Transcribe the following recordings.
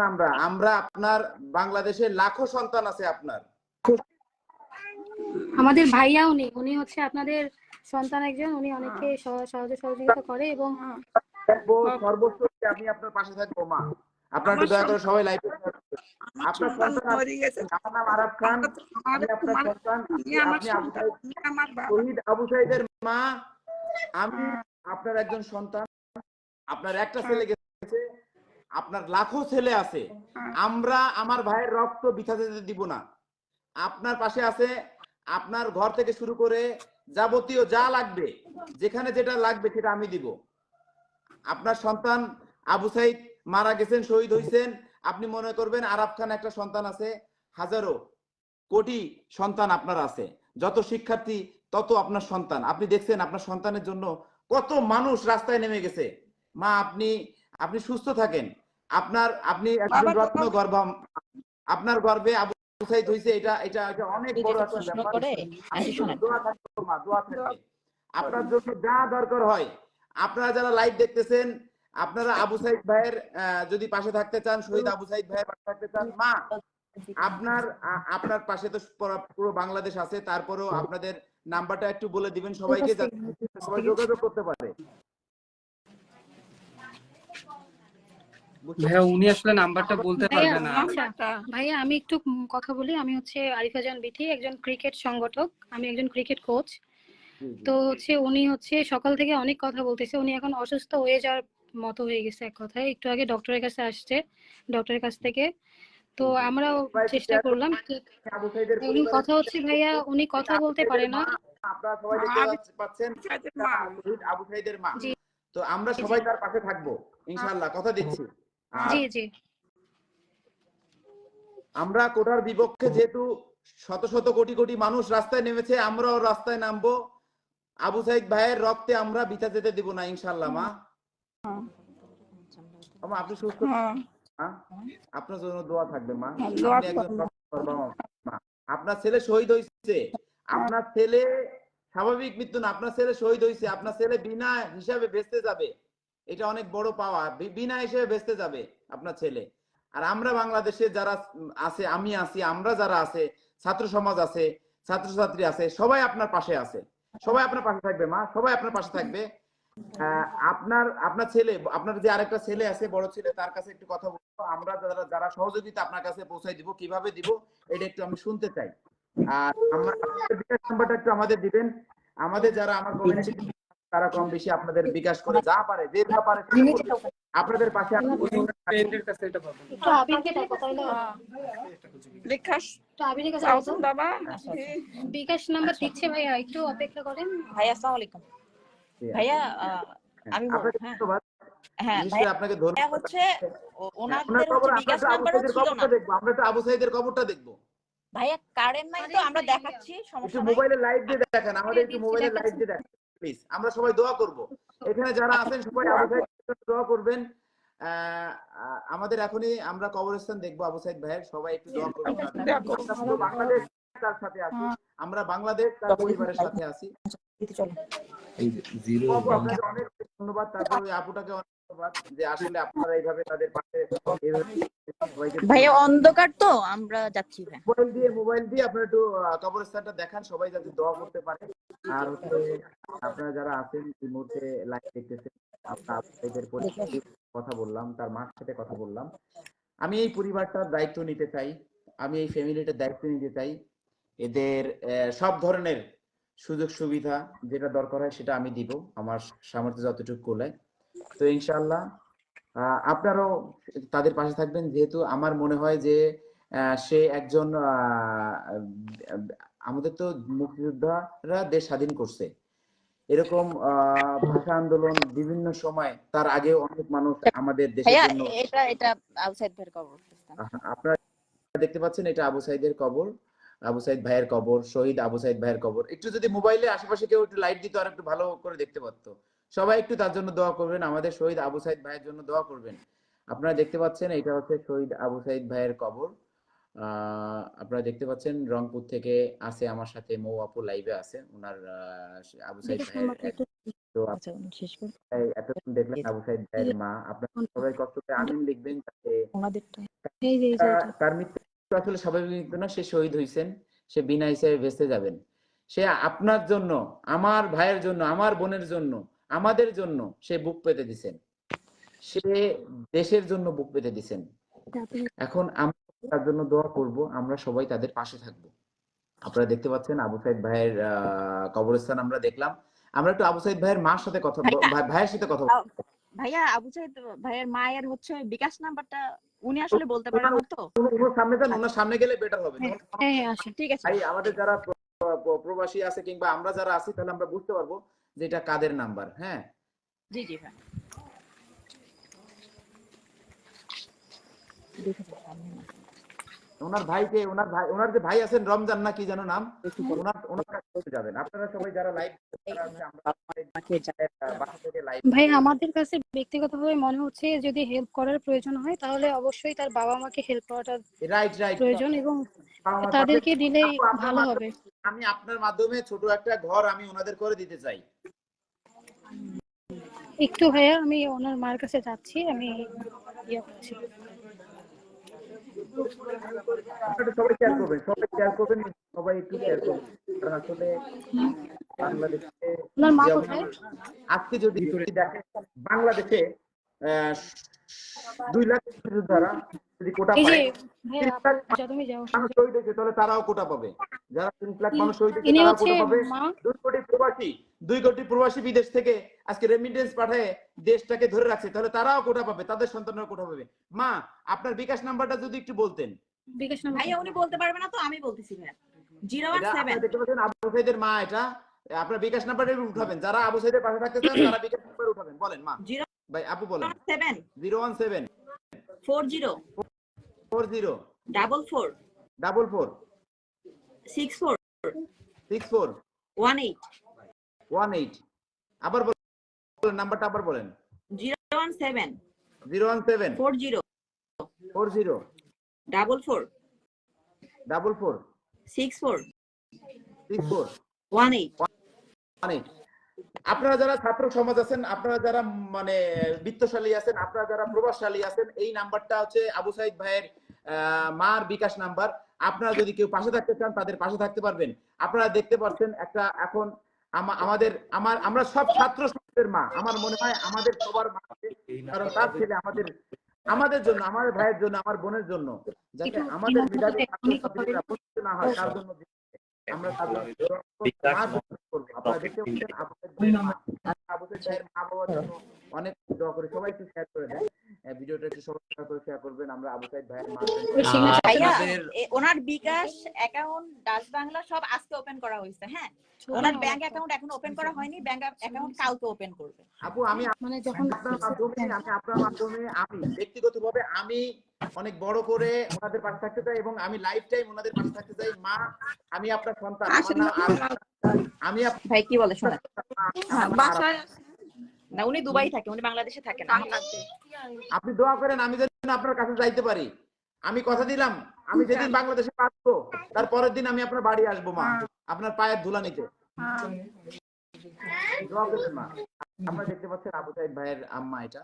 আমরা। আমরা আপনার বাংলাদেশে লাখো সন্তান আছে আপনার। আমাদের ভাইয়া উনি উনি হচ্ছে আপনাদের সন্তান একজন উনি অনেককে সহজে সহযোগিতা করে এবং থাকব আমি আপনার পাশে থাকব মা। আপনার একটু দয়া করে সবাই লাইভ আপনার সন্তান মরে গেছে। আমার নাম আরাফ খান। আমি আপনার সন্তান। আপনি সাইদ আবু সাইদের মা। আমি আপনার একজন সন্তান আপনার একটা ছেলে গেছে আপনার লাখো ছেলে আছে। আমরা আমার ভাইয়ের রক্ত বিথা যেতে দিব না। আপনার পাশে আছে আপনার ঘর থেকে শুরু করে যাবতীয় যা লাগবে যেখানে যেটা লাগবে সেটা আমি দিব। আপনার সন্তান আবু সাইদ মারা গেছেন শহীদ হয়েছেন আপনি মনে করবেন আরাফ খান একটা সন্তান আছে হাজারো কোটি সন্তান আপনার আছে। যত শিক্ষার্থী তত আপনার সন্তান। আপনি দেখছেন আপনার সন্তানের জন্য কত মানুষ রাস্তায় নেমে গেছে। মা আপনি আপনি সুস্থ থাকেন। আপনার আপনি একজন রত্ন গর্ভ আপনার গর্ভে আবু সাইদ হইছে এটা এটা অনেক বড় একটা ব্যাপার। করে আপনি আন্টি শুধু শোনেন। দোয়া থাকবে মা দোয়া থাকবে। আপনার জন্য যা দরকার হয়। আপনারা যারা লাইভ দেখতেছেন আপনারা আবু সাইদ ভাইয়ের যদি পাশে থাকতে চান শহীদ আবু সাইদ ভাইয়ের পাশে থাকতে চান মা আপনার আপনার পাশে তো পুরো বাংলাদেশ আছে তারপরেও আপনাদের নাম্বারটা একটু বলে দিবেন সবাইকে যাতে সবাই যোগাযোগ করতে পারে। ভাইয়া উনি আসলে নাম্বারটা বলতে পারবে না। ভাইয়া আমি একটু কথা বলি। আমি হচ্ছে আরিফা জান বিথি একজন ক্রিকেট সংগঠক। আমি একজন ক্রিকেট কোচ। তো হচ্ছে উনি হচ্ছে সকাল থেকে অনেক কথা বলতেছে। উনি এখন অসুস্থ হয়ে যাওয়ার মতো হয়ে গেছে এক কথায়। একটু আগে ডক্টরের কাছে আসছে। ডক্টরের কাছ থেকে। তো আমরাও চেষ্টা করলাম উনি কথা হচ্ছে ভাইয়া উনি কথা বলতে পারে না। আপনারা সবাই দেখতে পাচ্ছেন শহীদ আবু সাইদের মা তো আমরা সবাই তার পাশে থাকব ইনশাআল্লাহ কথা দিচ্ছি। জি জি। আমরা কোটার বিপক্ষে যেহেতু শত শত কোটি কোটি মানুষ রাস্তায় নেমেছে আমরাও রাস্তায় নামবো। আবু সাইদ ভাইয়ের রক্তে আমরা বিতা যেতে দিব না ইনশাল্লাহ মা। আপনি সুস্থ হ্যাঁ? আপনার জন্য দোয়া থাকবে মা। হ্যাঁ। আপনার ছেলে শহীদ হয়েছে আপনার ছেলে স্বাভাবিক মৃত্যু না আপনার ছেলে শহীদ হয়েছে আপনার ছেলে বিনা হিসাবে বেঁচতে যাবে। এটা অনেক বড় পাওয়া বিনা হিসেবে বেঁচতে যাবে আপনার ছেলে। আর আমরা বাংলাদেশে যারা আছে আমি আছি আমরা যারা আছে ছাত্র সমাজ আছে ছাত্রছাত্রী আছে সবাই আপনার পাশে আছে। সবাই আপনার পাশে থাকবে মা। সবাই আপনার পাশে থাকবে। আপনার আপনার ছেলে আপনার যে আরেকটা ছেলে আছে বড় ছেলে তার কাছে একটু কথা বলব। আমরা যারা যারা সহযোগিতা আপনার কাছে পৌঁছাই দিব কীভাবে দিব এটা একটু আমি শুনতে চাই। আর আমরা আপনাদের বিকাশ নাম্বারটা একটু আমাদের দিবেন। আমাদের যারা আমার কমিউনিটি তারা কম বেশি আপনাদের বিকাশ করে যা পারে যে যা পারে আপনাদের পাশে কাছে চাওছেন বাবা বিকাশ নাম্বার দিচ্ছে ভাইয়া একটু অপেক্ষা করেন। ভাইয়া আসসালামু আলাইকুম। ভাইয়া আমি হ্যাঁ। ধন্যবাদ। হ্যাঁ আপনাকে ধন্যবাদ। হচ্ছে ওনাদের খবর হচ্ছে আমরা বিকাশ তো আবু নাম্বারও সাইদের ছিল না আমরা তো আবু সাইদের খবরটা দেখব। ভাইয়া কারেন্ট নাই তো আমরা দেখাচ্ছি সমস্যা নাই। মোবাইলে লাইভ দিয়ে দেখেন আমাদের একটু মোবাইলে দেখাচ্ছি। দিয়ে দেখেন প্লিজ আমরা সবাই দোয়া করব। এখানে যারা আছেন সবাই আবু সাইদের দোয়া করবেন। আমাদের এখনই আমরা কবরস্থান দেখব আবু সাইদ ভাইয়ের সবাই একটু দোয়া করবেন। করব। আমরা বাংলাদেশ তার সাথে আছি। আমরা বাংলাদেশ তার পরিবারের সাথে আছি। দিতে চলো আপনাকে অনেক অনেক ধন্যবাদ তারপর ওই আপুটাকে অনেক ধন্যবাদ যে আসলে আপনারা এইভাবে তাদের পাশে ভাইয়া অন্ধকার তো আমরা যাচ্ছি মোবাইল দিয়ে মোবাইল দিয়ে আপনারা একটু কবরস্থানটা দেখান সবাই যাতে দোয়া করতে পারে। আর হচ্ছে আপনারা যারা আছেন এই মুহূর্তে লাইভ দেখতেছেন আপনাদের কথা বললাম তার মার সাথে কথা বললাম। আমি এই পরিবারটার দায়িত্ব নিতে চাই আমি এই ফ্যামিলিটার দায়িত্ব নিতে চাই। এদের সব ধরনের সুযোগ সুবিধা যেটা দরকার হয় সেটা আমি দিব আমার সামর্থ্য যতটুকু কোলায় তো ইনশাআল্লাহ আহ, আপনারাও তাদের পাশে থাকবেন। যেহেতু আমার মনে হয় যে সে একজন আমাদের তো মুক্তিযোদ্ধারা দেশ স্বাধীন করছে। এরকম আহ, ভাষা আন্দোলন বিভিন্ন সময় তার আগে অনেক মানুষ আমাদের দেশের জন্য এটা এটা আউটসাইড ভাইয়ের কবর। আপনারা দেখতে পাচ্ছেন এটা আবু সাইদের কবর। আবু সাইদ ভাইয়ের কবর শহীদ আবু সাইদ ভাইয়ের কবর। একটু যদি মোবাইলে আশেপাশে কেউ একটু লাইট দিত আর একটু ভালো করে দেখতে পারতো। সবাই একটু তার জন্য দোয়া করবেন আমাদের শহীদ আবু সাইদ ভাইয়ের জন্য দোয়া করবেন। আপনারা দেখতে পাচ্ছেন এটা হচ্ছে শহীদ আবু সাইদ ভাইয়ের কবর। আপনারা দেখতে পাচ্ছেন রংপুর থেকে আছে আমার সাথে মৌ আপু লাইভে আছে। ওনার আহ, আবু সাইদ ভাইয়ের তো আচ্ছা এতক্ষণ আবু সাইদ ভাইয়ের মা। আপনারা সবাই কষ্ট করে আমিন লিখবেন। তার- তার মৃত্যু আসলে স্বাভাবিক মৃত্যু না, সে শহীদ হয়েছেন সে বিনা হিসেবে ভেসে যাবেন। সে আপনার জন্য, আমার ভাইয়ের জন্য, আমার বোনের জন্য, আমাদের জন্য সে বুক পেতে দিছেন। সে দেশের জন্য বুক পেতে দিছেন। এখন আমরা তার জন্য দোয়া করব, আমরা সবাই তাদের পাশে থাকব। আপনারা দেখতে পাচ্ছেন আবু সাইদ ভাইয়ের কবরস্থান আমরা দেখলাম। আমরা একটু আবু সাইদ ভাইয়ের মার সাথে কথা ভাইয়ের সাথে কথা। ভাইয়া, আবু সাইদ ভাইয়ের মায়ের হচ্ছে বিকাশ নাম্বারটা উনি আসলে বলতে পারেন না তো। ওনার- সামনে যান ওনার সামনে গেলে বেটার হবে। হ্যাঁ হ্যাঁ হ্যাঁ ঠিক আছে। ভাই আমাদের যারা প্র- প্র- প্রবাসী আছে কিংবা আমরা যারা আছি তাহলে আমরা বুঝতে পারব যে এটা কাদের নাম্বার হ্যাঁ? জি জি ভাই। দেখে সামনে না। ওনার ভাইকে ওনার ভাই ওনার যে ভাই আছেন রমজান না কি যেন নাম ওনার ওনার কাছে যাবেন। আপনারা সবাই যারা লাইভ ভাই আমাদের কাছে ব্যক্তিগতভাবে মনে হচ্ছে যদি হেল্প করার প্রয়োজন হয় তাহলে অবশ্যই তার বাবা মাকে হেল্প করাটা রাইট রাইট প্রয়োজন এবং তাদেরকে দিলেই ভালো হবে। আমি আপনার মাধ্যমে ছোট একটা ঘর আমি ওনাদের করে দিতে চাই। একটু ভাইয়া আমি ওনার মার কাছে যাচ্ছি আমি ইয়ে করছি। আপনারা সবাই শেয়ার করবেন সবাই শেয়ার করবেন সবাই একটু শেয়ার করবেন। কারণ আসলে বাংলাদেশে আজকে যদি দেখেন বাংলাদেশে আহ, দুই লাখ দ্বারা যদি কোটা পায় যা তুমি যাও শহীদ হয়েছে তাহলে তারাও কোটা পাবে। যারা তিরিশ লাখ মানুষ শহীদ হয়েছে তারাও কোটা পাবে। দুই কোটি প্রবাসী দুই কোটি প্রবাসী বিদেশ থেকে আজকে রেমিটেন্স পাঠায় দেশটাকে ধরে রাখছে তাহলে তারাও কোটা পাবে তাদের সন্তানরা কোটা পাবে। মা আপনার বিকাশ নাম্বারটা যদি একটু বলতেন। বিকাশ নাম্বার ভাইয়া উনি বলতে পারবে না তো আমি বলতেছি ভাইয়া। জিরো ওয়ান এটা সেভেন। আপনারা দেখতে পাচ্ছেন আবু সাইদের মা এটা। আপনার বিকাশ নাম্বারটা উঠাবেন। যারা আবু সাইদের পাশে থাকতে চান তারা বিকাশ নাম্বার উঠাবেন। বলেন মা। ভাই আপু বলেন। Seven. Zero one seven. Four zero double four double four six four six four one eight one eight আবার বলেন নাম্বারটা আবার বলেন। Zero one seven zero one seven four zero four zero double four double four six four six four one eight মানে আপনারা যারা ছাত্র সমাজ আছেন আপনারা যারা মানে বিত্তশালী আছেন আপনারা যারা প্রভাবশালী আছেন এই নাম্বারটা হচ্ছে আবু সাইদ ভাইয়ের মার বিকাশ নাম্বার। আপনারা যদি কেউ পাশে থাকতে চান তাদের পাশে থাকতে পারবেন। আপনারা দেখতে পাচ্ছেন একটা এখন আমাদের আমার আমরা সব ছাত্র সমাজের মা। আমার মনে হয় আমাদের সবার মা কারণ তার ছেলে আমাদের আমাদের জন্য আমাদের ভাইয়ের জন্য আমার বোনের জন্য। যাতে আমাদের না হয় তার জন্য আমরা অনেক দোয়া করি। সবাই একটু শেয়ার করে আহ, ভিডিওটা একটু সবাই শেয়ার করে শেয়ার করবেন। আমরা আবু সাইদ ভাইয়ের মা ভাইয়া ওনার বিকাশ অ্যাকাউন্ট ডাচ বাংলা সব আজকে ওপেন করা হয়েছে হ্যাঁ? ওনার ব্যাংক অ্যাকাউন্ট এখন ওপেন করা হয়নি ব্যাংক অ্যাকাউন্ট কালকে ওপেন করবে। আপু আমি মানে যখন আপনার মাধ্যমে আমি আপনার মাধ্যমে আমি ব্যক্তিগতভাবে আমি অনেক বড় করে ওনাদের পাশে থাকতে চাই এবং আমি লাইফ টাইম ওনাদের পাশে থাকতে চাই। মা আমি আপনার সন্তান। আমি ভাই কি বলে শোনা বাসায় আরাফাত। না উনি দুবাই থাকে উনি বাংলাদেশে থাকে না। আপনি দোয়া করেন আমি যেন আপনার কাছে যাইতে পারি আমি কথা দিলাম আমি যেদিন বাংলাদেশে আসব তার পরের দিন আমি আপনার বাড়ি আসব মা। আপনার পায়ের ধুলা নিতে। দোয়া মা। আপনারা দেখতে পাচ্ছেন আবু সাইদ ভাইয়ের আম্মা এটা।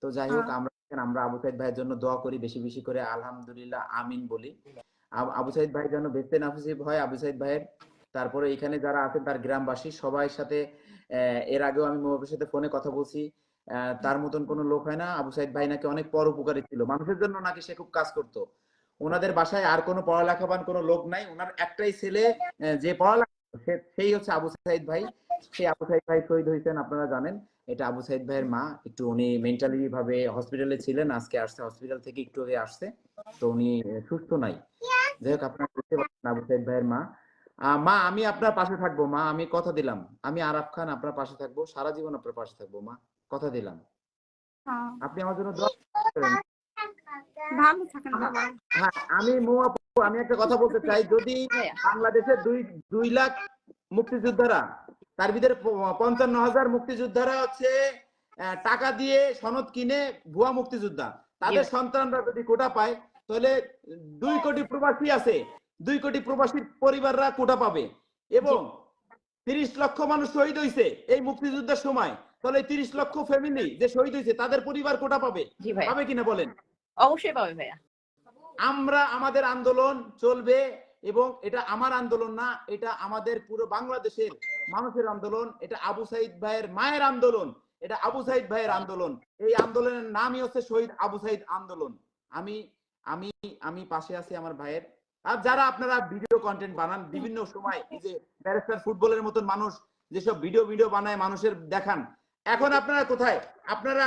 তো যাই হোক আমরা আমরা আবু সাইদ ভাইয়ের জন্য দোয়া করি বেশি বেশি করে আলহামদুলিল্লাহ আমিন বলি। আবু সাইদ ভাই যেন বেস্তে নাফিসিব হয় আবু সাইদ ভাইয়ের। তারপরে এখানে যারা আছেন তার গ্রামবাসী সবাই সাথে এর আগেও আমি মোবাইলের সাথে ফোনে কথা বলছি। তার মতন কোনো লোক হয় না। আবু সাইদ ভাই নাকি অনেক পর উপকারী ছিল। মানুষের জন্য নাকি সে খুব কাজ করতো। ওনাদের বাসায় আর কোনো পড়ালেখাবান কোনো লোক নাই। ওনার একটাই ছেলে যে পড়ালেখা সেই হচ্ছে আবু সাইদ ভাই। সেই আবু সাইদ ভাই শহীদ হয়েছেন, আপনারা জানেন। এটা আবু সাইদ ভাইয়ের মা। একটু উনি মেন্টালি ভাবে হসপিটালে ছিলেন। আজকে আসছে হসপিটাল থেকে একটু আগে আসছে। তো উনি সুস্থ নাই। যাই হোক, আপনারা বুঝতে পারছেন আবু সাইদ ভাইয়ের মা। মা আমি আপনার পাশে থাকব মা আমি কথা দিলাম। আমি আরাফ খান আপনার পাশে থাকব সারা জীবন আপনার পাশে থাকব মা কথা দিলাম। আপনি আমার জন্য বাবা। হ্যাঁ আমি আমি একটা কথা বলতে চাই যদি বাংলাদেশের দুই দুই লাখ মুক্তিযোদ্ধারা তার ভিতরে পঞ্চান্ন হাজার মুক্তিযোদ্ধারা হচ্ছে আহ, টাকা দিয়ে সনদ কিনে ভুয়া মুক্তিযোদ্ধা। তাদের সন্তানরা যদি কোটা পায় তাহলে দুই কোটি প্রবাসী আছে। দুই কোটি প্রবাসী পরিবাররা কোটা পাবে। এবং তিরিশ লক্ষ মানুষ শহীদ হয়েছে এই মুক্তিযুদ্ধের সময়। তাহলে তিরিশ লক্ষ ফ্যামিলি যে শহীদ হয়েছে তাদের পরিবার কোটা পাবে? পাবে কিনা বলেন? অবশ্যই পাবে ভাইয়া। আমরা আমাদের আন্দোলন চলবে এবং এটা আমার আন্দোলন না এটা আমাদের পুরো বাংলাদেশের মানুষের আন্দোলন এটা আবু সাইদ ভাইয়ের মায়ের আন্দোলন এটা আবু সাইদ ভাইয়ের আন্দোলন। এই আন্দোলনের নামই হচ্ছে শহীদ আবু সাইদ আন্দোলন। আমি আমি আমি পাশে আছি আমার ভাইয়ের। আর যারা আপনারা ভিডিও কন্টেন্ট বানান বিভিন্ন সময় এই যে ব্যারিস্টার ফুটবলের মতন মানুষ যেসব ভিডিও ভিডিও বানায় মানুষের দেখান। এখন আপনারা কোথায়? আপনারা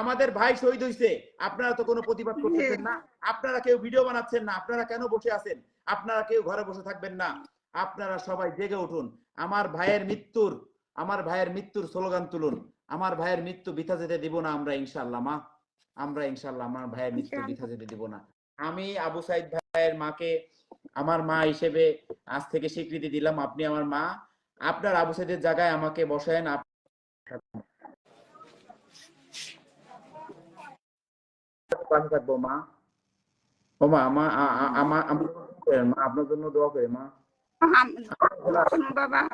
আমাদের ভাই শহীদ হয়েছে আপনারা তো কোনো প্রতিবাদ করতেছেন না। আপনারা কেউ ভিডিও বানাচ্ছেন না। আপনারা কেন বসে আছেন? আপনারা কেউ ঘরে বসে থাকবেন না। আপনারা সবাই জেগে উঠুন। আমার ভাইয়ের মৃত্যুর আমার ভাইয়ের মৃত্যুর স্লোগান তুলুন। আমার ভাইয়ের মৃত্যু বৃথা যেতে দিব না আমরা ইনশাল্লাহ মা। আমরা ইনশাল্লাহ আমার ভাইয়ের মৃত্যু বিথা যেতে দিব না। আমি আবু সাইদ ভাইয়ের মাকে আমার মা হিসেবে আজ থেকে স্বীকৃতি দিলাম। আপনি আমার মা। আপনার আবু সাইদের জায়গায় আমাকে বসায়েন। পাশে থাকব মা। ও মা মা আ- আ- আমা- আমার মা আপনার জন্য দোয়া করে মা। বাবা।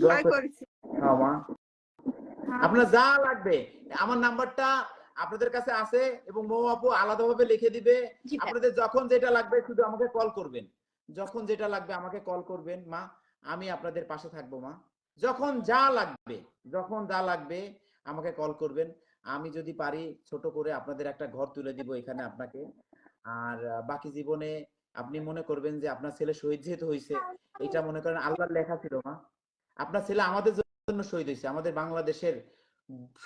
দোয়া ভয় করে। করেছি। হ্যাঁ, মা। হ্যাঁ। আপনার যা লাগবে। আমার নাম্বারটা আপনাদের কাছে আছে এবং মৌ আপু আলাদাভাবে লিখে দিবে। আপনাদের যখন যেটা লাগবে শুধু আমাকে কল করবেন। যখন যেটা লাগবে আমাকে কল করবেন মা। আমি আপনাদের পাশে থাকব মা। যখন যা লাগবে যখন যা লাগবে আমাকে কল করবেন। আমি যদি পারি ছোট করে আপনাদের একটা ঘর তুলে দিব এখানে আপনাকে। আর বাকি জীবনে আপনি মনে করবেন যে আপনার ছেলে শহীদ যেহেতু হয়েছে এটা মনে করেন আল্লাহর লেখা ছিল মা। আপনার ছেলে আমাদের জন্য শহীদ হয়েছে আমাদের বাংলাদেশের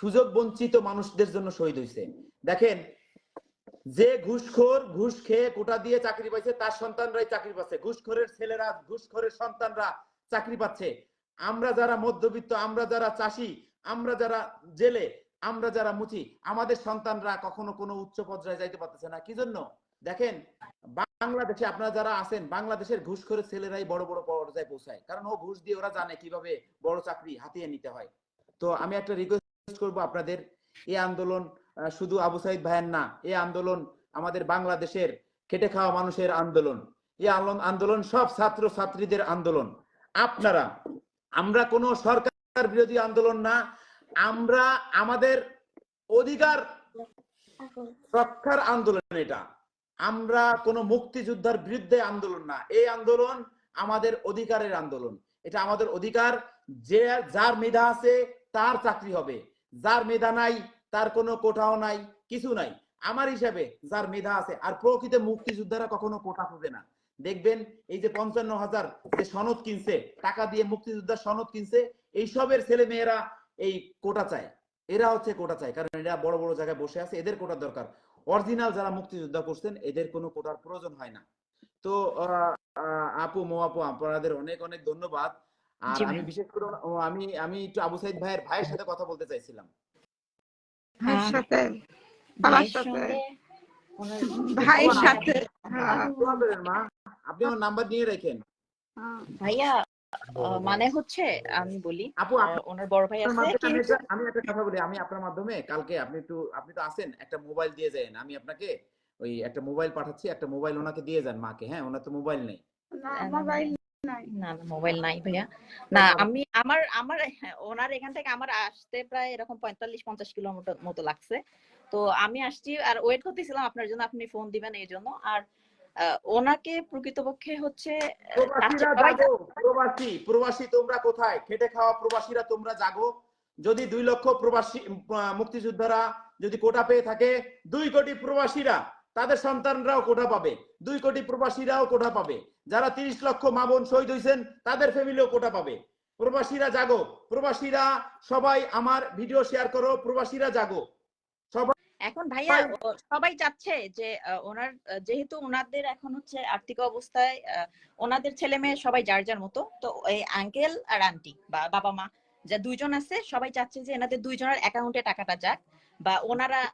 সুযোগ বঞ্চিত মানুষদের জন্য শহীদ হয়েছে দেখেন, যে ঘুষখোর ঘুষ খেয়ে কোটা দিয়ে চাকরি পাইছে, তার সন্তানরাই চাকরি পাচ্ছে। ঘুষখোরের ছেলেরা, ঘুষখোরের সন্তানরা চাকরি পাচ্ছে। আমরা যারা মধ্যবিত্ত, আমরা যারা চাষি, আমরা যারা জেলে, আমরা যারা মুচি, আমাদের সন্তানরা কখনো কোনো উচ্চ পর্যায়ে যাইতে পারতেছে না। কি জন্য? দেখেন, বাংলাদেশে আপনারা যারা আছেন, বাংলাদেশের ঘুষখোরের ছেলেরাই বড় বড় পর্যায়ে পৌঁছায়। কারণ ও ঘুষ দিয়ে ওরা জানে কীভাবে বড় চাকরি হাতিয়ে নিতে হয়। তো আমি একটা রিকোয়েস্ট করব আপনাদের। এই আন্দোলন শুধু আবু সাইদ ভাইয়ের না, এই আন্দোলন আমাদের বাংলাদেশের খেটে খাওয়া মানুষের আন্দোলন। এই আন্দোলন সব ছাত্র ছাত্রীদের আন্দোলন। আপনারা, আমরা কোনো সরকার বিরোধী আন্দোলন না, আমরা আমাদের অধিকার রক্ষার আন্দোলন এটা। আমরা কোনো মুক্তিযোদ্ধার বিরুদ্ধে আন্দোলন না, এই আন্দোলন আমাদের অধিকারের আন্দোলন। এটা আমাদের অধিকার, যে, যার মেধা আছে, তার চাকরি হবে। যার মেধা নাই, তার কোনো কোটাও নাই, কিছু নাই। আমার হিসাবে যার মেধা আছে, আর প্রকৃত মুক্তিযোদ্ধারা কখনো কোটা খুঁজে না। দেখবেন এই যে পঞ্চান্ন হাজার যে সনদ কিনছে, টাকা দিয়ে মুক্তিযোদ্ধার সনদ কিনছে এইসবের ছেলে মেয়েরা এই কোটা চায়। এরা হচ্ছে কোটা চায়, কারণ এরা বড় বড় জায়গায় বসে আছে, এদের কোটার দরকার। অরিজিনাল যারা মুক্তিযোদ্ধা করছেন, এদের কোনো কোটার প্রয়োজন হয় না। তো আপু, মো আপু, আপনাদের অনেক অনেক ধন্যবাদ। আর আমি বিশেষ করে আমি আমি একটু আবু সাইদ ভাইয়ের ভাইয়ের সাথে কথা বলতে চাইছিলাম। ভাইয়ের হ্যাঁ। সাথে। সাথে। হ্যাঁ, আপনি মা? আপনি আমার নাম্বার নিয়ে রাখেন। হ্যাঁ। ভাইয়া মানে হচ্ছে আমি বলি আপু ওনার বড় ভাই আছে। আমি একটা- কথা বলি আমি আপনার মাধ্যমে কালকে আপনি একটু আপনি তো আছেন একটা মোবাইল দিয়ে যান আমি আপনাকে ওই একটা মোবাইল পাঠাচ্ছি একটা মোবাইল ওনাকে দিয়ে যান মাকে হ্যাঁ? ওনার তো মোবাইল নেই। না, মোবাইল নাই। না মোবাইল নাই ভাইয়া। না আমি আমার আমার হ্যাঁ, ওনার এখান থেকে আমার আসতে প্রায় এরকম পঁয়তাল্লিশ পঞ্চাশ কিলোমিটার মতো লাগছে। তো আমি আসছি আর ওয়েট করতেছিলাম আপনার জন্য আপনি ফোন দিবেন এই জন্য। আর ওনাকে প্রকৃতপক্ষে হচ্ছে জাগো প্রবাসী প্রবাসী তোমরা কোথায়? খেটে খাওয়া প্রবাসীরা তোমরা জাগো। যদি দুই লক্ষ প্রবাসী মুক্তিযোদ্ধারা যদি কোটা পেয়ে থাকে দুই কোটি প্রবাসীরা তাদের সন্তানরাও কোটা পাবে। দুই কোটি প্রবাসীরাও কোটা পাবে। যারা তিরিশ লক্ষ মা বোন শহীদ হয়েছেন তাদের ফ্যামিলিও কোটা পাবে। প্রবাসীরা জাগো। প্রবাসীরা সবাই আমার ভিডিও শেয়ার করো। প্রবাসীরা জাগো। এখন ভাইয়া সবাই- চাচ্ছে যে ওনার যেহেতু ওনাদের এখন হচ্ছে আর্থিক অবস্থায় ওনাদের ছেলে মেয়ে সবাই যার যার মতো তো এই আঙ্কেল আর আন্টি বা বাবা মা যা দুইজন আছে সবাই চাচ্ছে যে এনাদের দুইজনের অ্যাকাউন্টে টাকাটা যাক। বা ওনারা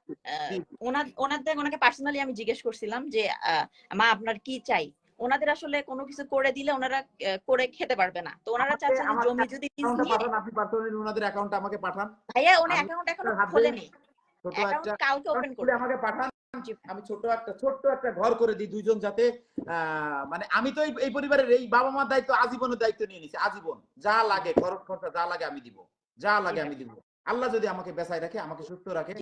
ওনাদের ওনাকে পার্সোনালি আমি জিজ্ঞেস করছিলাম যে মা আপনার কি চাই? ওনাদের আসলে কোনো কিছু করে দিলে ওনারা করে খেতে পারবে না। তো ওনারা আমাকে- চাচ্ছে যে আমার জমি যদি পাঠান আপনি পার্সোনালি ওনাদের অ্যাকাউন্টটা আমাকে পাঠান। ভাইয়া উনি অ্যাকাউন্ট এখনও খোলেনি। ছোট অ্যাকাউন্ট একটা কালকে ওপেন করবে আমাকে পাঠান। আমি ছোট একটা ছোট্ট একটা ঘর করে দিই দুইজন যাতে মানে আমি তো এই- এই পরিবারের এই বাবা মার দায়িত্ব আজীবনের দায়িত্ব নিয়ে নিছি। আজীবন যা লাগে খরচ খরচা যা লাগে আমি দিব। যা লাগে আমি দিব। আল্লাহ যদি আমাকে বেঁচায় রাখে আমাকে সুস্থ রাখে।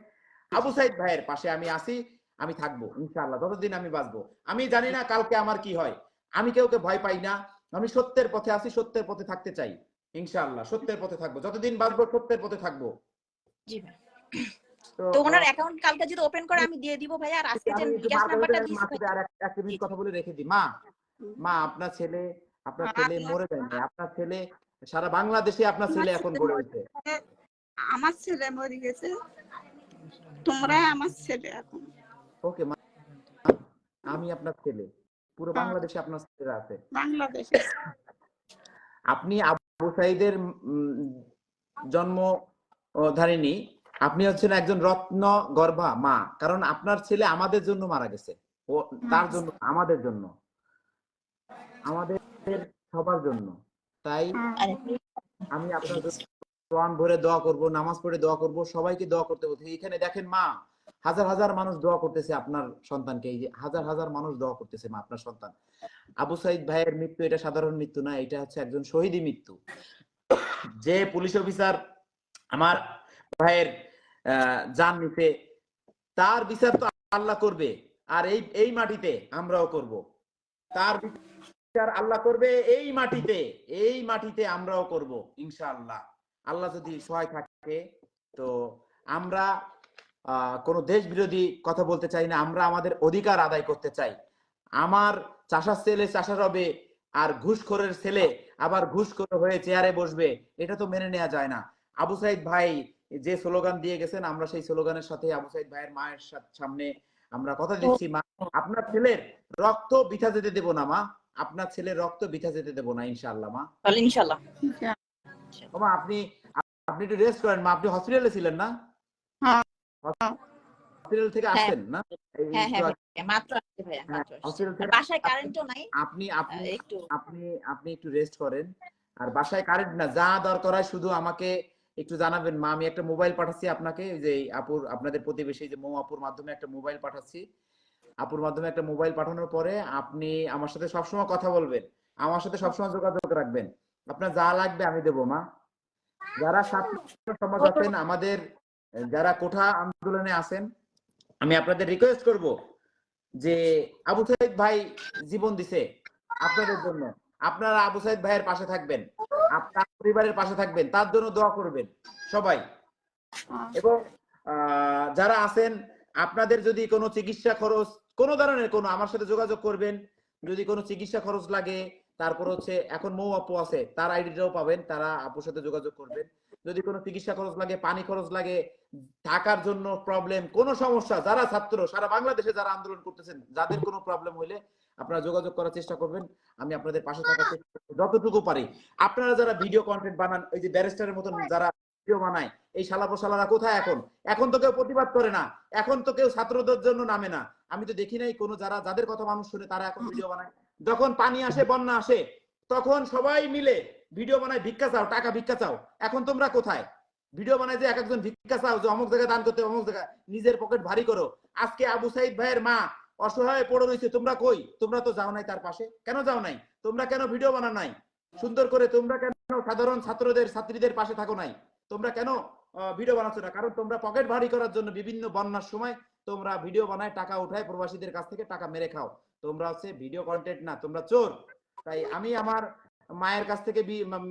আবু সাইদ ভাইয়ের পাশে আমি আসি আমি থাকব ইনশাআল্লাহ। যতদিন আমি বাঁচবো। আমি জানি না কালকে আমার কি হয়। আমি কেউকে ভয় পাই না। আমি সত্যের পথে আসি সত্যের পথে থাকতে চাই ইনশাআল্লাহ। সত্যের পথে থাকব। যতদিন বাঁচবো সত্যের পথে থাকব। জি ভাই। তো ওনার অ্যাকাউন্ট কালকে যদি ওপেন করে আমি দিয়ে দিব ভাই আর আজকে যে বিকাশ নাম্বারটা দিয়েছি আর একটা মিনিট কথা বলে রেখে দিই। মা মা আপনার ছেলে আপনার ছেলে মরে যায়নি আপনার ছেলে সারা বাংলাদেশে আপনার ছেলে এখন গড়ে উঠছে। আমার ছেলে মরে গেছে। তোমরাই আমার ছেলে এখন। ওকে আমি আপনার ছেলে। পুরো হ্যাঁ। বাংলাদেশে আপনার ছেলেরা আছে। বাংলাদেশে। আপনি আবু সাইদের জন্ম ও ধারিণী আপনি হচ্ছেন একজন রত্ন গর্ভা মা কারণ আপনার ছেলে আমাদের জন্য মারা গেছে। ও তার জন্য আমাদের জন্য। আমাদের সবার জন্য। তাই আমি আপনার প্রাণ ভরে দোয়া করব, নামাজ পড়ে দোয়া করব, সবাইকে দোয়া করতে বলছি। এখানে দেখেন মা, হাজার হাজার মানুষ দোয়া করতেছে আপনার সন্তানকে। এই যে হাজার হাজার মানুষ দোয়া করতেছে মা আপনার সন্তান। আবু সাইদ ভাইয়ের মৃত্যু, এটা সাধারণ মৃত্যু না, এটা হচ্ছে একজন শহীদী মৃত্যু। যে পুলিশ অফিসার আমার ভাইয়ের জান নিতে, তার বিচার তো আল্লাহ করবে, আর এই এই মাটিতে আমরাও করব। তার বিচার আল্লাহ করবে, এই মাটিতে এই মাটিতে আমরাও করব, ইনশাআল্লাহ। আল্লাহ যদি সহায় থাকে, তো আমরা কোনো দেশ বিরোধী কথা বলতে চাই না, আমরা আমাদের অধিকার আদায় করতে চাই। আমার চাষার ছেলে, চাষার হবে, আর ঘুষখোরের ছেলে আবার ঘুষখোর হয়ে চেয়ারে বসবে, এটা তো মেনে নেওয়া যায় না। আবু সাইদ ভাই যে স্লোগান দিয়ে গেছেন, আমরা সেই স্লোগানের সাথে আবু সাইদ ভাইয়ের মায়ের সামনে আমরা কথা দিচ্ছি, মা, আপনার ছেলের রক্ত বিথা যেতে দেব না, মা। আপনার ছেলের রক্ত বিথা যেতে দেব না, ইনশাআল্লাহ, মা। তাহলে ইনশাল্লাহ মা আপনি আপনি একটু রেস্ট করেন মা আপনি হসপিটালে ছিলেন না। হসপিটাল থেকে। আসছেন না? এই একটু ভাই, মাত্র আসছে ভাইয়া মাত্র আসছে। hospital আর থেকে বাসায় কারেন্টও নাই। আপনি আপনি আপনি আপনি একটু রেস্ট করেন। আর বাসায় কারেন্ট না যা দরকার হয় শুধু আমাকে একটু জানাবেন। মা আমি একটা মোবাইল পাঠাচ্ছি আপনাকে যে আপুর আপনাদের প্রতিবেশী যে মৌ আপুর মাধ্যমে একটা মোবাইল পাঠাচ্ছি। আপুর মাধ্যমে একটা মোবাইল পাঠানোর পরে আপনি আমার সাথে সবসময় কথা বলবেন। আমার সাথে সবসময় যোগাযোগ রাখবেন। আপনার যা লাগবে আমি দেবো, মা। যারা ছাত্র সমাজ আছেন, আমাদের, যারা কোঠা আন্দোলনে আছেন, আমি আপনাদের রিকোয়েস্ট করব যে আবু সাইদ ভাই জীবন দিছে আপনাদের জন্য। আপনারা আবু সাইদ ভাইয়ের পাশে থাকবেন আপনার পরিবারের পাশে থাকবেন, তার জন্য দোয়া করবেন, সবাই। এবং যারা আছেন, আপনাদের যদি কোনো চিকিৎসা খরচ, কোনো ধরনের কোনো, আমার সাথে যোগাযোগ করবেন, যদি কোনো চিকিৎসা খরচ লাগে তারপর হচ্ছে এখন মৌ আপু আছে, তার আইডিটাও পাবেন, তারা আপুর সাথে যোগাযোগ করবেন। যদি কোনো চিকিৎসা খরচ লাগে, পানি খরচ লাগে, থাকার জন্য প্রবলেম কোনো সমস্যা, যারা ছাত্র, সারা বাংলাদেশে যারা আন্দোলন করতেছেন, যাদের কোনো প্রবলেম হইলে আপনারা যোগাযোগ করার চেষ্টা করবেন, আমি আপনাদের পাশে থাকার যতটুকু পারি। আপনারা যারা ভিডিও কন্টেন্ট বানান, ওই যে ব্যারিস্টারের মতন যারা ভিডিও বানায়, এই শালা পোশালারা কোথায় এখন? এখন তো কেউ প্রতিবাদ করে না, এখন তো কেউ ছাত্রদের জন্য নামে না। আমি তো দেখি নাই কোনো যারা, যাদের কথা মানুষ শুনে তারা এখন ভিডিও বানায়। যখন পানি আসে, বন্যা আসে, তখন সবাই মিলে ভিডিও বানায়, ভিক্ষা চাও, টাকা ভিক্ষা চাও, এখন তোমরা কোথায়? ভিডিও বানায় যে এক একজন, ভিক্ষা চাও, যে অমুক জায়গায় দান করতে, অমুক জায়গায় নিজের পকেট ভারী করো। আজকে আবু সাইদ ভাইয়ের মা অসহায় পড়ে রয়েছে, তোমরা কই? তোমরা তো যাও নাই তার পাশে। কেন যাও নাই? তোমরা কেন ভিডিও বানাও নাই? সুন্দর করে তোমরা কেন সাধারণ ছাত্রদের, ছাত্রীদের পাশে থাকো নাই? তোমরা কেন ভিডিও বানাচ্ছ না। কারণ তোমরা পকেট ভারী করার জন্য বিভিন্ন বন্যার সময় তোমরা ভিডিও বানায় টাকা উঠায় প্রবাসীদের কাছ থেকে টাকা মেরে খাও। তোমরা হচ্ছে ভিডিও কন্টেন্ট না তোমরা চোর। তাই আমি আমার মায়ের কাছ থেকে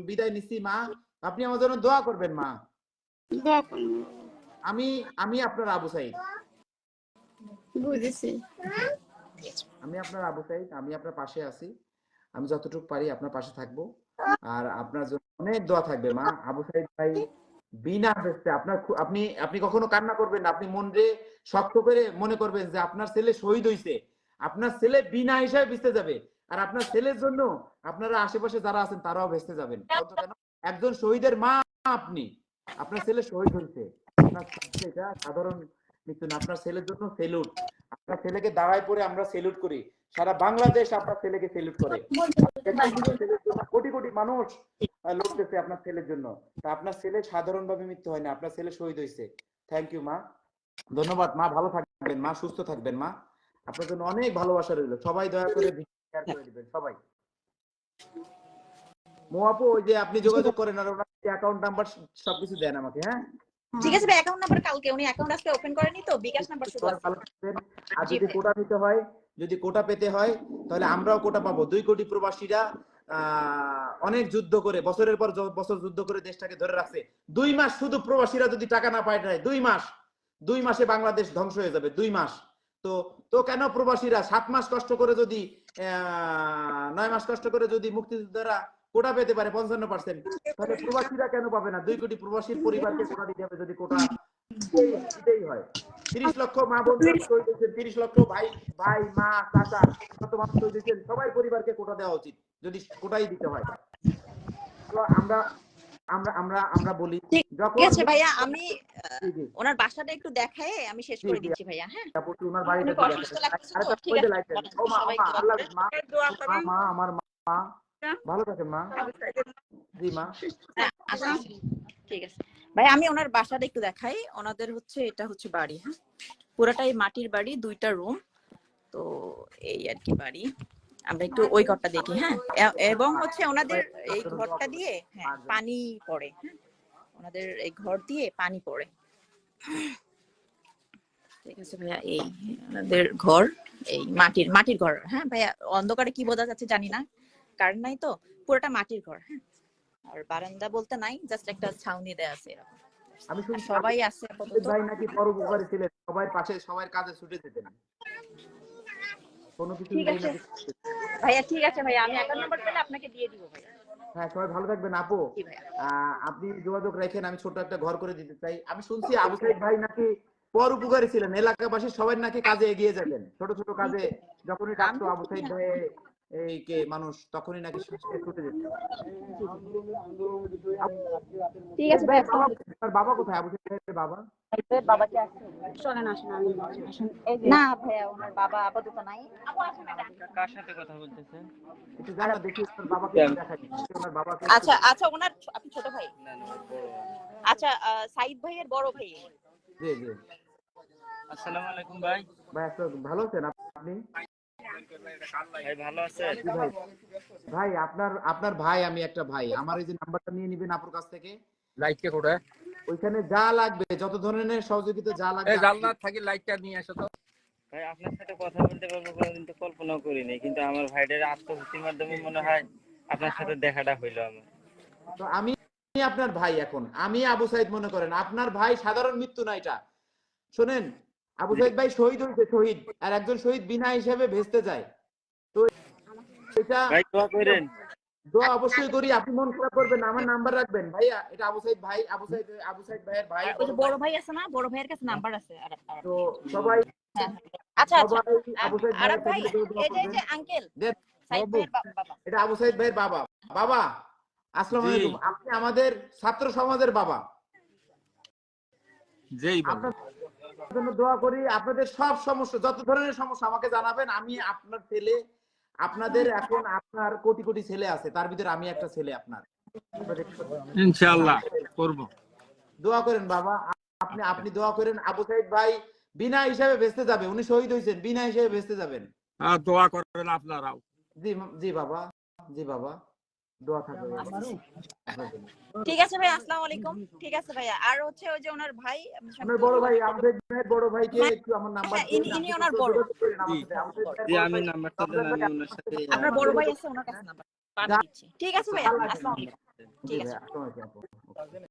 বিদায় নিচ্ছি মা। আপনি আমার জন্য দোয়া করবেন মা। আমি আমি আপনার আবু সাইদ। বুঝেছি। আমি আপনার আবু সাইদ আমি আপনার পাশে আছি। আমি যতটুকু পারি আপনার পাশে থাকব। আর আপনার জন্য অনেক দোয়া থাকবে মা। আবু সাইদ ভাই বিনা বেসতে আপনার আপনি আপনি কখনো কান্না করবেন না। আপনি মনে শক্ত করে মনে করবেন যে আপনার ছেলে শহীদ হইছে। আপনার ছেলে বিনা হিসাবে বেঁচতে যাবে। আর আপনার ছেলের জন্য আপনারা আশেপাশে যারা আছেন তারাও বেঁচতে যাবেন। একজন শহীদের মা আপনি। আপনার ছেলে শহীদ হয়েছে আপনার সাধারণ মৃত্যু আপনার ছেলের জন্য সেলুট। আপনার ছেলেকে দাঁড়ায় পরে আমরা সেলুট করি। সারা বাংলাদেশ আপনার ছেলেকে সেলুট করে। কোটি কোটি মানুষ লড়তেছে আপনার ছেলের জন্য। তা আপনার ছেলে সাধারণভাবে মৃত্যু হয় না আপনার ছেলে শহীদ হয়েছে। থ্যাংক ইউ মা। ধন্যবাদ মা ভালো থাকবেন মা সুস্থ থাকবেন মা। আপনার জন্য অনেক ভালোবাসা রইল। সবাই দয়া করে শেয়ার করে দিবেন সবাই। মোয়াপু ওই যে আপনি যোগাযোগ করেন আর ওনার অ্যাকাউন্ট নাম্বার সবকিছু দেন আমাকে হ্যাঁ? ঠিক আছে ভাই অ্যাকাউন্ট নাম্বার কালকে উনি অ্যাকাউন্ট আজকে ওপেন করেনি তো বিকাশ নাম্বার শুধু আর যদি কোটা নিতে হয় যদি কোটা পেতে হয়, তাহলে আমরাও কোটা পাবো। দুই কোটি প্রবাসীরা অনেক যুদ্ধ করে, বছরের পর বছর যুদ্ধ করে দেশটাকে ধরে রাখছে। দুই মাস শুধু প্রবাসীরা যদি টাকা না পায় দুই মাস। দুই মাসে বাংলাদেশ ধ্বংস হয়ে যাবে, দুই মাস। তো তো কেন প্রবাসীরা সাত মাস কষ্ট করে যদি নয় মাস কষ্ট করে যদি মুক্তিযোদ্ধারা কোটা পেতে পারে, পঞ্চান্ন পার্সেন্ট, তাহলে প্রবাসীরা কেন পাবে না? দুই কোটি প্রবাসীর পরিবারকে কোটা দিতে হবে যদি কোটা দিতেই হয় তিরিশ লক্ষ মা বন্ধু হয়েছেন তিরিশ লক্ষ ভাই ভাই মা চাচা কত মানুষ হয়েছেন সবাই পরিবারকে কোটা দেওয়া উচিত যদি কোটাই দিতে হয়। তো আমরা আমরা আমরা আমরা বলি ঠিক আছে ভাইয়া আমি ওনার বাসাটা একটু দেখায় আমি শেষ করে। দিচ্ছি ভাইয়া হ্যাঁ? ওনার বাড়িতে অনেক অসুস্থ লাগতেছে তো, ঠিক আছে। ও মা আল্লাহ আমার মা ভালো থাকেন মা। জি মা। হ্যাঁ, আচ্ছা। ঠিক আছে। ভাই, আমি ওনার বাসাটা একটু দেখাই। ওনাদের হচ্ছে, এটা হচ্ছে বাড়ি হ্যাঁ? পুরাটাই মাটির বাড়ি, দুইটা রুম। তো এই আর কি বাড়ি। আমরা একটু ওই ঘরটা দেখি হ্যাঁ? এবং হচ্ছে ওনাদের এই ঘরটা দিয়ে হ্যাঁ পানি পড়ে হ্যাঁ? ওনাদের এই ঘর দিয়ে পানি পড়ে। ঠিক আছে ভাইয়া, এই ওনাদের ঘর, এই মাটির মাটির ঘর হ্যাঁ? ভাইয়া, অন্ধকারে কি বোঝা যাচ্ছে জানি না। কারেন্ট নাই তো? পুরোটা মাটির ঘর হ্যাঁ? আর বারান্দা বলতে নাই জাস্ট একটা ছাউনি দেয়া আছে এরকম। আমি শুনছি সবাই আছে আপাতত। ভাই নাকি পরোপকারী ছিলেন সবাই পাশে সবার কাজে ছুটে যেতেন। কোনো কিছু ঠিক আছে। ভাইয়া ঠিক আছে ভাইয়া আমি অ্যাকাউন্ট নাম্বার পেলে আপনাকে দিয়ে দিব ভাইয়া। হ্যাঁ সবাই ভালো থাকবেন আপু। আপনি যোগাযোগ রাখেন আমি ছোট একটা ঘর করে দিতে চাই। আমি শুনছি আবু সাইদ ভাই নাকি পর উপকারী ছিলেন এলাকাবাসী সবাই নাকি কাজে এগিয়ে যাবেন। ছোট ছোট কাজে যখনই ডাকতো আবু সাইদ ভাই এই কে মানুষ তখনই নাকি সুস্থে ছুটে যেত। ঠিক আছে ভাইয়া তার বাবা কোথায়? আবু সাইদ বাবা? বাবা কি আছে চলেন আসেন আমি আসেন না ভাইয়া ওনার বাবা আপাতত নাই। কার সাথে কথা বলতেছেন? একটু জানা দেখি ওনার বাবাকে দেখাই ওনার বাবাকে আচ্ছা আচ্ছা ওনার আপনি ছোট ভাই? আচ্ছা আহ, সাইদ ভাইয়ের বড় ভাই। জি জি। আসসালামু আলাইকুম ভাই। ভাই ভালো আছেন আপনি? ভাই ভালো আছেন? জি ভাই? ভাই আপনার আপনার ভাই আমি একটা ভাই। আমার এই যে নাম্বারটা নিয়ে নিবেন আপুর কাছ থেকে। লাইটটা কোথায়? ওইখানে যা লাগবে যত ধরনের সহযোগিতা যা লাগবে থাকি লাইটটা নিয়ে আসো তো। ভাই আপনার সাথে কথা বলতে পারব কোনোদিন তো করিনি কিন্তু আমার ভাইটার মাধ্যমে মনে হয় আপনার সাথে দেখাটা হইল আমার। তো আমি আমি আপনার ভাই এখন। আমি আবু সাইদ মনে করেন। আপনার ভাই সাধারণ মৃত্যু না এটা। শোনেন আবু সাইদ ভাই শহীদ হয়েছে শহীদ। আর একজন শহীদ বিনা হিসেবে ভেস্তে যায়। তো এটা দোয়া অবশ্যই করি আপনি মন খারাপ করবেন আমার নাম্বার রাখবেন। ভাইয়া এটা আবু সাইদ ভাই আবু সাইদ আবু সাইদ ভাইয়ের ভাই। বড় ভাই আছে না বড় ভাইয়ের কাছে নাম্বার আছে তো সবাই হ্যাঁ। আচ্ছা আচ্ছা। সবাই আবু সাইদ ভাই এই যে এই যে আঙ্কেল সাইদ ভাইয়ের বাবা। এটা আবু সাইদ ভাইয়ের বাবা। বাবা আসসালামু আলাইকুম। আপনি আমাদের ছাত্র সমাজের বাবা। যেই আপনার জন্য দোয়া করি। আপনাদের সব সমস্যা যত ধরনের সমস্যা আমাকে জানাবেন আমি আপনার ছেলে আপনাদের এখন আপনার কোটি কোটি ছেলে আছে তার ভিতরে আমি একটা ছেলে আপনার। ইনশাআল্লাহ করব। দোয়া করেন বাবা আপনি আপনি দোয়া করেন। আবু সাইদ ভাই বিনা হিসাবে ভেস্তে যাবে উনি শহীদ হয়েছেন বিনা হিসাবে ভেস্তে যাবেন। দোয়া করেন আপনারাও। জি জি বাবা জি বাবা। দোয়া থাকবে ঠিক আছে ভাই আসসালামু আলাইকুম। ঠিক আছে ভাইয়া। আর হচ্ছে ওই যে ওনার ভাই আপনার বড় ভাই আবু মেহের বড় ভাইকে একটু আমার নাম্বার হ্যাঁ, ইনি- ইনি ওনার বড়। জি। আমি নাম্বারটা দেন আমি ওনার সাথে আপনার বড় ভাই আছে। ওনার কাছে নাম্বার। পাঠিয়ে দিচ্ছি ঠিক আছে ভাইয়া আসসালামু আলাইকুম। ঠিক আছে।